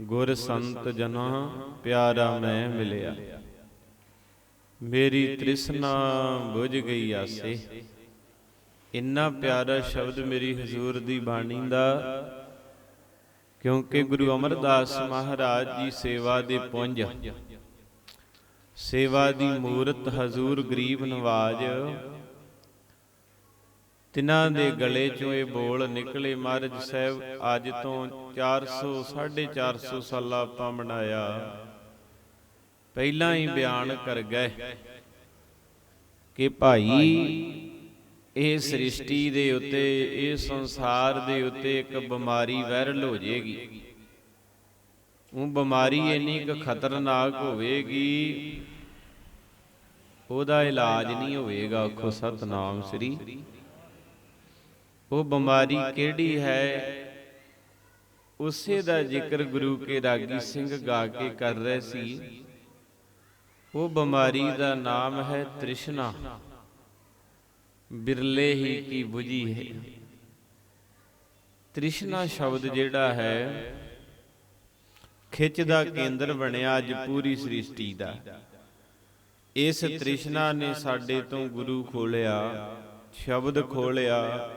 ਗੁਰ ਸੰਤ ਜਨਾਂ ਪਿਆਰਾ ਮੈਂ ਮਿਲਿਆ। ਮੇਰੀ ਤ੍ਰਿਸ਼ਨਾ ਬੁਝ ਗਈ ਆਸੇ। ਇੰਨਾ ਪਿਆਰਾ ਸ਼ਬਦ ਮੇਰੀ ਹਜ਼ੂਰ ਦੀ ਬਾਣੀ ਦਾ, ਕਿਉਂਕਿ ਗੁਰੂ ਅਮਰਦਾਸ ਮਹਾਰਾਜ ਜੀ ਸੇਵਾ ਦੇ ਪੁੰਜ। ਸੇਵਾ ਦੀ ਮੂਰਤ ਹਜ਼ੂਰ ਗਰੀਬ ਨਵਾਜ ਤਿਨਾਂ ਦੇ ਗਲੇ ਚੋਂ ਇਹ ਬੋਲ ਨਿਕਲੇ, ਮਹਾਰਾਜ ਸਾਹਿਬ, ਅੱਜ ਤੋਂ 400 450 ਸਾਲਾਂ ਆਪਾਂ ਬਣਾਇਆ ਪਹਿਲਾਂ ਹੀ ਬਿਆਨ ਕਰ ਗਏ ਕਿ ਭਾਈ, ਇਹ ਸ੍ਰਿਸ਼ਟੀ ਦੇ ਉੱਤੇ, ਇਹ ਸੰਸਾਰ ਦੇ ਉੱਤੇ ਇੱਕ ਬਿਮਾਰੀ ਵਾਇਰਲ ਹੋ ਜਾਏਗੀ। ਉਹ ਬਿਮਾਰੀ ਇੰਨੀ ਕੁ ਖਤਰਨਾਕ ਹੋਵੇਗੀ, ਉਹਦਾ ਇਲਾਜ ਨਹੀਂ ਹੋਵੇਗਾ, ਆਖੋ ਸਤਨਾਮ ਸ੍ਰੀ ਉਹ ਬਿਮਾਰੀ ਕਿਹੜੀ ਹੈ? ਉਸੇ ਦਾ ਜ਼ਿਕਰ ਗੁਰੂ ਕੇ ਰਾਗੀ ਸਿੰਘ ਗਾ ਕੇ ਕਰ ਰਹੇ ਸੀ। ਉਹ ਬਿਮਾਰੀ ਦਾ ਨਾਮ ਹੈ ਤ੍ਰਿਸ਼ਨਾ। ਬਿਰਲੇ ਹੀ ਕੀ 부ਜੀ ਹੈ। ਤ੍ਰਿਸ਼ਨਾ ਸ਼ਬਦ ਜਿਹੜਾ ਹੈ, ਖਿੱਚ ਦਾ ਕੇਂਦਰ ਬਣਿਆ ਅੱਜ ਪੂਰੀ ਸ੍ਰਿਸ਼ਟੀ ਦਾ। ਇਸ ਤ੍ਰਿਸ਼ਨਾ ਨੇ ਸਾਡੇ ਤੋਂ ਗੁਰੂ ਖੋਲਿਆ, ਸ਼ਬਦ ਖੋਲਿਆ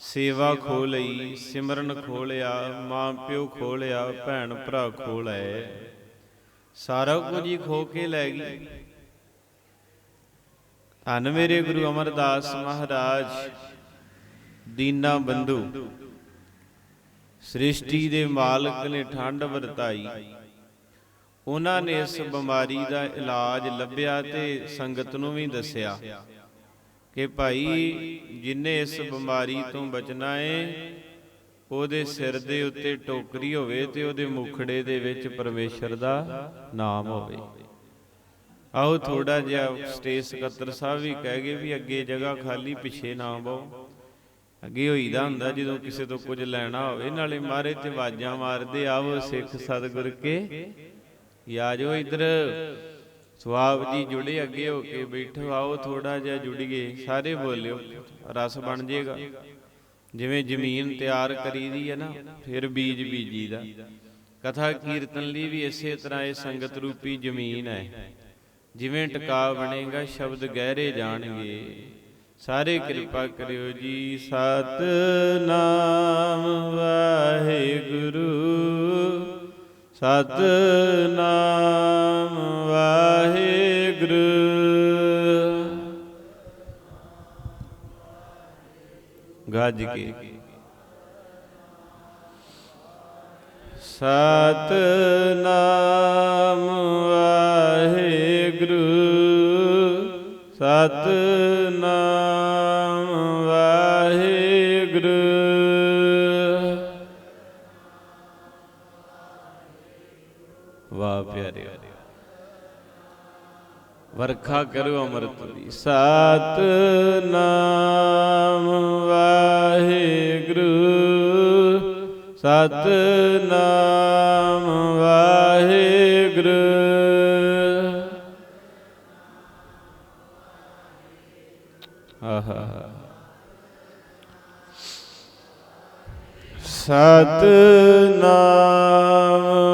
ਸੇਵਾ ਖੋ ਲਈ ਸਿਮਰਨ ਖੋ ਲਿਆ ਮਾਂ ਪਿਓ ਖੋ ਲਿਆ ਭੈਣ ਭਰਾ ਖੋ ਲਏ ਸਾਰਾ ਕੁਝ ਹੀ ਖੋ ਕੇ ਲੈ ਗਈ। ਧੰਨ ਮੇਰੇ ਗੁਰੂ ਅਮਰਦਾਸ ਮਹਾਰਾਜ, ਦੀਨਾ ਬੰਧੂ। ਸ੍ਰਿਸ਼ਟੀ ਦੇ ਮਾਲਕ ਨੇ ਠੰਡ ਵਰਤਾਈ। ਉਹਨਾਂ ਨੇ ਇਸ ਬਿਮਾਰੀ ਦਾ ਇਲਾਜ ਲੱਭਿਆ ਤੇ ਸੰਗਤ ਨੂੰ ਵੀ ਦੱਸਿਆ। ਕਿ ਭਾਈ ਜਿਨੇ ਇਸ ਬਿਮਾਰੀ ਤੋਂ ਬਚਣਾ ਏ, ਉਹਦੇ ਸਿਰ ਦੇ ਉੱਤੇ ਟੋਕਰੀ ਹੋਵੇ ਤੇ ਉਹਦੇ ਮੁਖੜੇ ਦੇ ਵਿੱਚ ਪਰਮੇਸ਼ਰ ਦਾ ਨਾਮ ਹੋਵੇ। ਆਓ ਥੋੜਾ ਜਿਹਾ ਸਟੇਜ ਸਕੱਤਰ ਸਾਹਿਬ ਵੀ ਕਹਿ ਗਏ ਵੀ ਅੱਗੇ ਜਗ੍ਹਾ ਖਾਲੀ, ਪਿੱਛੇ ਨਾ ਬਹੁ। ਅੱਗੇ ਹੋਈਦਾ ਹੁੰਦਾ ਜਦੋਂ ਕਿਸੇ ਤੋਂ ਕੁਝ ਲੈਣਾ ਹੋਵੇ, ਨਾਲੇ ਮਾਰੇ ਤੇ ਆਵਾਜ਼ਾਂ ਮਾਰਦੇ, ਆਵੋ ਸਿੱਖ ਸਤਿਗੁਰ ਕੇ। ਯਾ ਜੋ ਇਧਰ ਸਵਾਬ ਜੀ ਜੁੜੇ ਅੱਗੇ ਹੋ ਕੇ ਬੈਠੋ, ਆਓ ਥੋੜਾ ਜਿਹਾ ਜੁੜੀਏ ਸਾਰੇ ਬੋਲਿਓ, ਰਸ ਬਣ ਜਾਏਗਾ ਜਿਵੇਂ ਜ਼ਮੀਨ ਤਿਆਰ ਕਰੀਦੀ ਹੈ ਨਾ, ਫਿਰ ਬੀਜ ਬੀਜੀਦਾ। ਕਥਾ ਕੀਰਤਨ ਲਈ ਵੀ ਇਸੇ ਤਰ੍ਹਾਂ ਇਹ ਸੰਗਤ ਰੂਪੀ ਜ਼ਮੀਨ ਹੈ। ਜਿਵੇਂ ਟਿਕਾ ਬਣੇਗਾ, ਸ਼ਬਦ ਗਹਿਰੇ ਜਾਣਗੇ। ਸਾਰੇ ਕਿਰਪਾ ਕਰਿਓ ਜੀ ਸਤ ਨਾਮ ਵਾਹਿਗੁਰੂ। ਸਤ ਨਾਮ ਵਾਹਿਗੁਰੂ। ਗੱਜ ਕੇ। ਸਤ ਨਾਮ ਵਾਹਿਗੁਰੂ। ਸਤ ਵਰਖਾ ਕਰੋ ਅੰਮ੍ਰਿਤ ਦੀ। ਸਤ ਨਾਮ ਵਾਹਿਗੁਰੂ। ਸਤ ਨਾਮ ਵਾਹਿਗੁਰੂ। ਆਹਾ। ਸਤ ਨਾਮ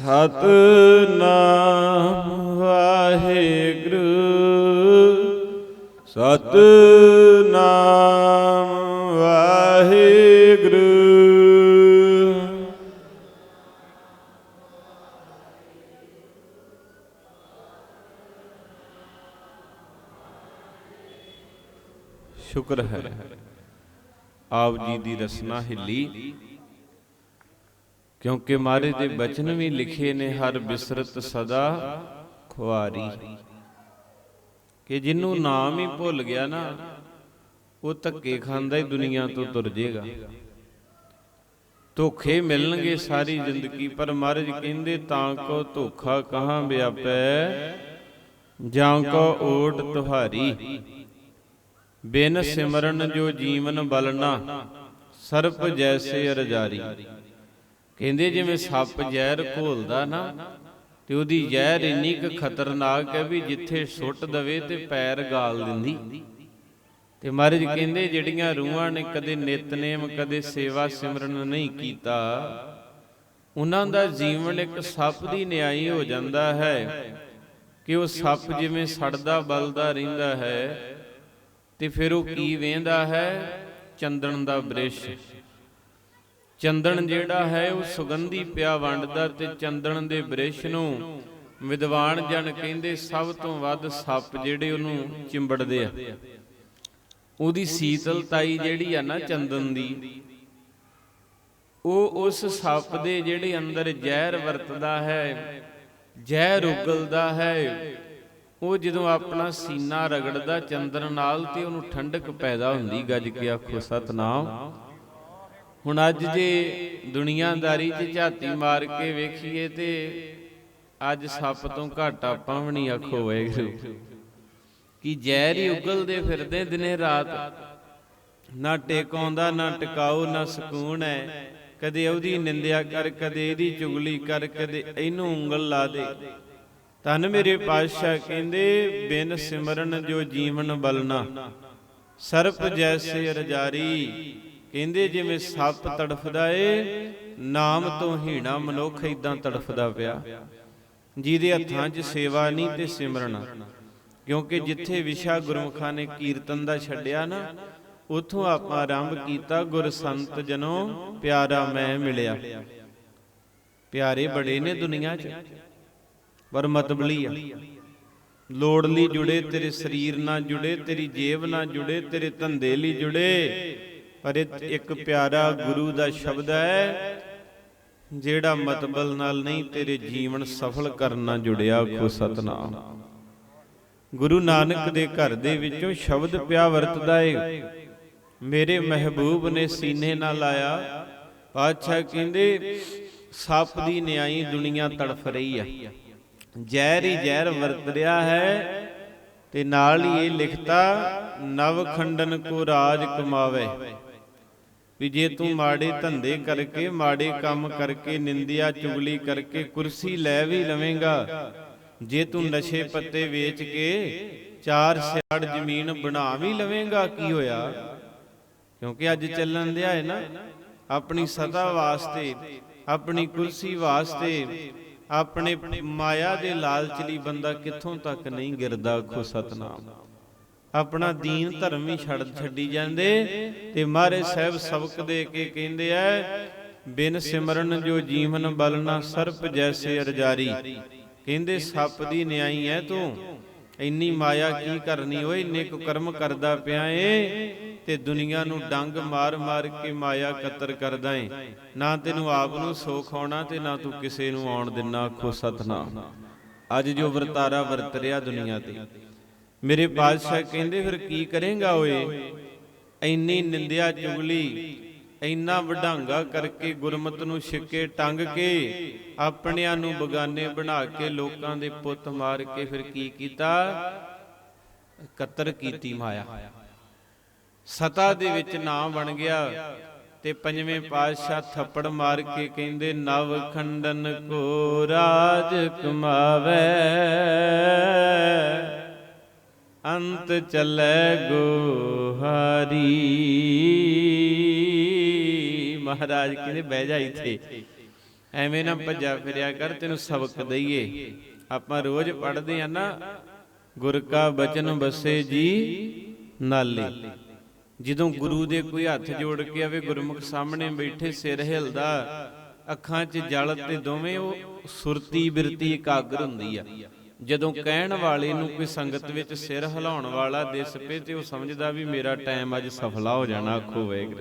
ਸਤਨਾਮ ਵਾਹਿਗੁਰੂ। ਸਤਨਾਮ ਵਾਹਿਗੁਰੂ। ਸ਼ੁਕਰ ਹੈ। ਆਪ ਜੀ ਦੀ ਰਸਨਾ ਹਿੱਲੀ। ਕਿਉਂਕਿ ਮਾਰੇ ਦੇ ਬਚਨ ਵੀ ਲਿਖੇ ਨੇ, ਹਰ ਬਿਸਰਤ ਸਦਾ ਖੁਆਰੀ। ਕਿ ਜਿਹਨੂੰ ਨਾਮ ਹੀ ਭੁੱਲ ਗਿਆ ਨਾ, ਉਹ ਧੱਕੇ ਖਾਂਦਾ ਹੀ ਦੁਨੀਆ ਤੋਂ ਤੁਰ ਜਾਏਗਾ ਧੋਖੇ ਮਿਲਣਗੇ ਸਾਰੀ ਜ਼ਿੰਦਗੀ, ਪਰ ਮਹਾਰਾਜ ਕਹਿੰਦੇ, ਤਾਂ ਕੋ ਧੋਖਾ ਕਹਾਂ ਵਿਆਪੈ, ਜਾਂ ਕੋ ਓਟ ਤੁਹਾਰੀ। ਬਿਨ ਸਿਮਰਨ ਜੋ ਜੀਵਨ ਬਲਣਾ, ਸਰਪ ਜੈਸੇ ਅਰਜਾਰੀ। ਕਹਿੰਦੇ ਜਿਵੇਂ ਸੱਪ ਜ਼ਹਿਰ ਘੋਲਦਾ ਨਾ, ਤੇ ਉਹਦੀ ਜ਼ਹਿਰ ਇੰਨੀ ਕੁ ਖਤਰਨਾਕ ਹੈ ਵੀ ਜਿੱਥੇ ਸੁੱਟ ਦਵੇ ਤੇ ਪੈਰ ਗਾਲ ਦਿੰਦੀ। ਤੇ ਮਹਾਰਾਜ ਕਹਿੰਦੇ ਜਿਹੜੀਆਂ ਰੂਹਾਂ ਨੇ ਕਦੇ ਨਿਤਨੇਮ, ਕਦੇ ਸੇਵਾ ਸਿਮਰਨ ਨਹੀਂ ਕੀਤਾ, ਉਹਨਾਂ ਦਾ ਜੀਵਨ ਇੱਕ ਸੱਪ ਦੀ ਨਿਆਈ ਹੋ ਜਾਂਦਾ ਹੈ ਕਿ ਉਹ ਸੱਪ ਜਿਵੇਂ ਸੜਦਾ, ਬਲਦਾ ਰਹਿੰਦਾ ਹੈ, ਤੇ ਫਿਰ ਉਹ ਕੀ ਵੇਂਦਾ ਹੈ? ਚੰਦਨ ਦਾ ਬ੍ਰਿਸ਼। ਚੰਦਨ ਜਿਹੜਾ ਹੈ ਉਹ ਸੁਗੰਧੀ ਪਿਆ ਵੰਡਦਾ ਤੇ ਚੰਦਨ ਦੇ ਬ੍ਰਿਸ਼ ਨੂੰ ਵਿਦਵਾਨ ਜਨ ਕਹਿੰਦੇ ਸਭ ਤੋਂ ਵੱਧ ਸੱਪ ਜਿਹੜੇ ਉਹਨੂੰ ਚਿੰਬੜਦੇ ਆ। ਉਹਦੀ ਸੀਤਲਤਾਈ ਜਿਹੜੀ ਆ ਨਾ ਚੰਦਨ ਦੀ, ਉਹ ਉਸ ਸੱਪ ਦੇ ਜਿਹੜੇ ਅੰਦਰ ਜ਼ਹਿਰ ਵਰਤਦਾ ਹੈ, ਜ਼ਹਿਰ ਉਗਲਦਾ ਹੈ, ਉਹ ਜਦੋਂ ਆਪਣਾ ਸੀਨਾ ਰਗੜਦਾ ਚੰਦਨ ਨਾਲ ਤੇ ਉਹਨੂੰ ਠੰਡਕ ਪੈਦਾ ਹੁੰਦੀ ਗੱਜ ਕੇ ਆਖੋ, ਸਤਨਾਮ। ਹੁਣ ਅੱਜ ਜੇ ਦੁਨੀਆਦਾਰੀ 'ਚ ਝਾਤੀ ਮਾਰ ਕੇ ਵੇਖੀਏ ਤੇ ਅੱਜ ਸੱਪ ਤੋਂ ਘੱਟ ਆਪਾਂ ਵੀ ਨਹੀਂ ਆਖੋ ਵਾਹਿਗੁਰੂ ਕਿ ਜ਼ਹਿਰ ਹੀ ਉਗਲਦੇ ਫਿਰਦੇ ਦਿਨੇ ਰਾਤ। ਨਾ ਟੇਕ ਆਉਂਦਾ, ਨਾ ਟਿਕਾਉ ਨਾ ਸਕੂਨ ਹੈ। ਕਦੇ ਉਹਦੀ ਨਿੰਦਿਆ ਕਰ, ਕਦੇ ਇਹਦੀ ਚੁਗਲੀ ਕਰ, ਕਦੇ ਇਹਨੂੰ ਉਂਗਲ ਲਾ ਦੇ। ਤਨ ਮੇਰੇ ਪਾਤਸ਼ਾਹ ਕਹਿੰਦੇ, ਬਿਨ ਸਿਮਰਨ ਜੋ ਜੀਵਨ ਬਲਨਾ ਸਰਪ ਜੈਸੇ ਰਜਾਰੀ ਕਹਿੰਦੇ ਜਿਵੇਂ ਸੱਪ ਤੜਫਦਾ ਏ, ਨਾਮ ਤੋਂ ਹੀਣਾ ਮਨੁੱਖ ਇਦਾਂ ਤੜਫਦਾ ਪਿਆ। ਜਿਹਦੇ ਹੱਥਾਂ 'ਚ ਸੇਵਾ ਨਹੀਂ ਤੇ ਸਿਮਰਨ। ਕਿਉਂਕਿ ਜਿੱਥੇ ਵਿਸ਼ਾ ਗੁਰਮੁਖਾਂ ਨੇ ਕੀਰਤਨ ਦਾ ਛੱਡਿਆ ਨਾ, ਉਥੋਂ ਆਪਾਂ ਆਰੰਭ ਕੀਤਾ, ਗੁਰ ਸੰਤ ਜਨੋ, ਪਿਆਰਾ ਮੈਂ ਮਿਲਿਆ। ਪਿਆਰੇ ਬੜੇ ਨੇ ਦੁਨੀਆ 'ਚ, ਪਰ ਮਤਬਲੀ ਆ। ਲੋੜ ਲਈ ਜੁੜੇ, ਤੇਰੇ ਸਰੀਰ ਨਾਲ ਜੁੜੇ, ਤੇਰੀ ਜੇਬ ਨਾਲ ਜੁੜੇ, ਤੇਰੇ ਧੰਦੇ ਲਈ ਜੁੜੇ। ਪਰ ਇੱਕ ਪਿਆਰਾ ਗੁਰੂ ਦਾ ਸ਼ਬਦ ਹੈ, ਜਿਹੜਾ ਮਤਬਲ ਨਾਲ ਨਹੀਂ ਤੇਰੇ ਜੀਵਨ ਸਫਲ ਕਰਨ ਨਾਲ ਜੁੜਿਆ ਕੋ ਸਤਨਾਮ। ਗੁਰੂ ਨਾਨਕ ਦੇ ਘਰ ਦੇ ਵਿੱਚੋਂ ਸ਼ਬਦ ਪਿਆ ਵਰਤਦਾ ਏ। ਮੇਰੇ ਮਹਿਬੂਬ ਨੇ ਸੀਨੇ ਨਾਲ ਲਾਇਆ ਪਾਤਸ਼ਾਹ ਕਹਿੰਦੇ, ਸੱਪ ਦੀ ਨਿਆਈ ਦੁਨੀਆ ਤੜਫ ਰਹੀ ਆ। ਜ਼ਹਿਰ ਹੀ ਜ਼ਹਿਰ ਵਰਤ ਰਿਹਾ ਹੈ ਤੇ ਨਾਲ ਹੀ ਇਹ ਲਿਖਤਾ, ਨਵ ਖੰਡਨ ਕੋ ਰਾਜ ਕਮਾਵੇ। ਵੀ ਜੇ ਤੂੰ ਮਾੜੇ ਧੰਦੇ ਕਰਕੇ, ਮਾੜੇ ਕੰਮ ਕਰਕੇ, ਨਿੰਦਿਆ, ਚੁਗਲੀ ਕਰਕੇ ਕੁਰਸੀ ਲੈ ਵੀ ਲਵੇਂਗਾ, ਜੇ ਤੂੰ ਨਸ਼ੇ ਪੱਤੇ ਵੇਚ ਕੇ ਚਾਰ ਸਿਆੜ ਜ਼ਮੀਨ ਬਣਾ ਵੀ ਲਵੇਂਗਾ, ਕੀ ਹੋਇਆ? ਕਿਉਂਕਿ ਅੱਜ ਚੱਲਣ ਦਿਆ ਹੈ ਨਾ, ਆਪਣੀ ਸਦਾ ਵਾਸਤੇ, ਆਪਣੀ ਕੁਰਸੀ ਵਾਸਤੇ, ਆਪਣੇ ਮਾਇਆ ਦੇ ਲਾਲਚ ਲਈ ਬੰਦਾ ਕਿੱਥੋਂ ਤੱਕ ਨਹੀਂ ਗਿਰਦਾ ਖੋ ਸਤਨਾਮ। ਆਪਣਾ ਦੀਨ ਧਰਮ ਹੀ ਛੱਡ ਛੱਡੀ ਜਾਂਦੇ ਤੇ ਮਹਾਰਾਜ ਸਾਹਿਬ ਸਬਕ ਦੇ ਕੇ ਕਹਿੰਦੇ ਐ ਬਿਨ ਸਿਮਰਨ ਜੋ ਜੀਵਨ ਬਲਨਾ ਸਰਪ ਜੈਸੇ ਅਰਜਾਰੀ। ਕਹਿੰਦੇ ਸੱਪ ਦੀ ਨਿਆਈ ਐ ਤੂੰ। ਇੰਨੀ ਮਾਇਆ ਕੀ ਕਰਨੀ ਓਏ? ਇੰਨੇ ਕੁ ਕਰਮ ਕਰਦਾ ਪਿਆ ਏ ਤੇ ਦੁਨੀਆ ਨੂੰ ਡੰਗ ਮਾਰ ਮਾਰ ਕੇ ਮਾਇਆ ਕਤਰ ਕਰਦਾ ਏ। ਨਾ ਤੈਨੂੰ ਆਪ ਨੂੰ ਸੁੱਖ ਆਉਣਾ ਤੇ ਨਾ ਤੂੰ ਕਿਸੇ ਨੂੰ ਆਉਣ ਦਿਨਾ ਆਖੋ ਸਤਨਾਮ। ਅੱਜ ਜੋ ਵਰਤਾਰਾ ਵਰਤ ਰਿਹਾ ਦੁਨੀਆ ਤੇ ਮੇਰੇ ਬਾਦਸ਼ਾਹ ਕਹਿੰਦੇ ਫਿਰ ਕੀ ਕਰੇਗਾ ਓਏ? ਇੰਨੀ ਨਿੰਦਿਆ ਚੁਗਲੀ ਇੰਨਾ ਵਡਾਂਗਾ ਕਰਕੇ ਗੁਰਮਤ ਨੂੰ ਛਿੱਕੇ ਟੰਗ ਕੇ ਆਪਣਿਆਂ ਨੂੰ ਬਗਾਨੇ ਬਣਾ ਕੇ ਲੋਕਾਂ ਦੇ ਪੁੱਤ ਮਾਰ ਕੇ ਫਿਰ ਕੀ ਕੀਤਾ? ਕਤਰ ਕੀਤੀ ਮਾਇਆ। ਸਤਾ ਦੇ ਵਿੱਚ ਨਾਮ ਬਣ ਗਿਆ ਤੇ ਪੰਜਵੇਂ ਪਾਤਸ਼ਾਹ ਥੱਪੜ ਮਾਰ ਕੇ ਕਹਿੰਦੇ ਨਵ ਖੰਡਨ ਕੋ ਰਾਜ ਕਮਾਵੇ। ਅੰਤ ਚੱਲੇ ਗੋਹਾਰੀ। ਮਹਾਰਾਜ ਕਹਿੰਦੇ ਬਹਿ ਜਾ ਇੱਥੇ। ਐਵੇਂ ਨਾ ਭੱਜਾ ਫਿਰਿਆ ਕਰ, ਤੈਨੂੰ ਸਬਕ ਦਈਏ। ਆਪਾਂ ਰੋਜ਼ ਪੜ੍ਹਦੇ ਆ ਨਾ, ਗੁਰ ਕਾ ਬਚਨ ਬਸੇ ਜੀ ਨਾਲੇ। ਜਦੋਂ ਗੁਰੂ ਦੇ ਕੋਈ ਹੱਥ ਜੋੜ ਕੇ ਆਵੇ, ਗੁਰਮੁਖ ਸਾਹਮਣੇ ਬੈਠੇ, ਸਿਰ ਹਿਲਦਾ, ਅੱਖਾਂ 'ਚ ਜਲ ਤੇ ਦੋਵੇਂ ਉਹ ਸੁਰਤੀ ਬਿਰਤੀ ਇਕਾਗਰ ਹੁੰਦੀ ਆ। ਜਦੋਂ ਕਹਿਣ ਵਾਲੇ ਨੂੰ ਕੋਈ ਸੰਗਤ ਵਿੱਚ ਸਿਰ ਹਿਲਾਉਣ ਵਾਲਾ ਦਿਸ ਪਏ ਤੇ ਉਹ ਸਮਝਦਾ ਵੀ ਮੇਰਾ ਟਾਈਮ ਅੱਜ ਸਫਲਾ ਹੋ ਜਾਣਾ ਆਖੋ ਵੇਗ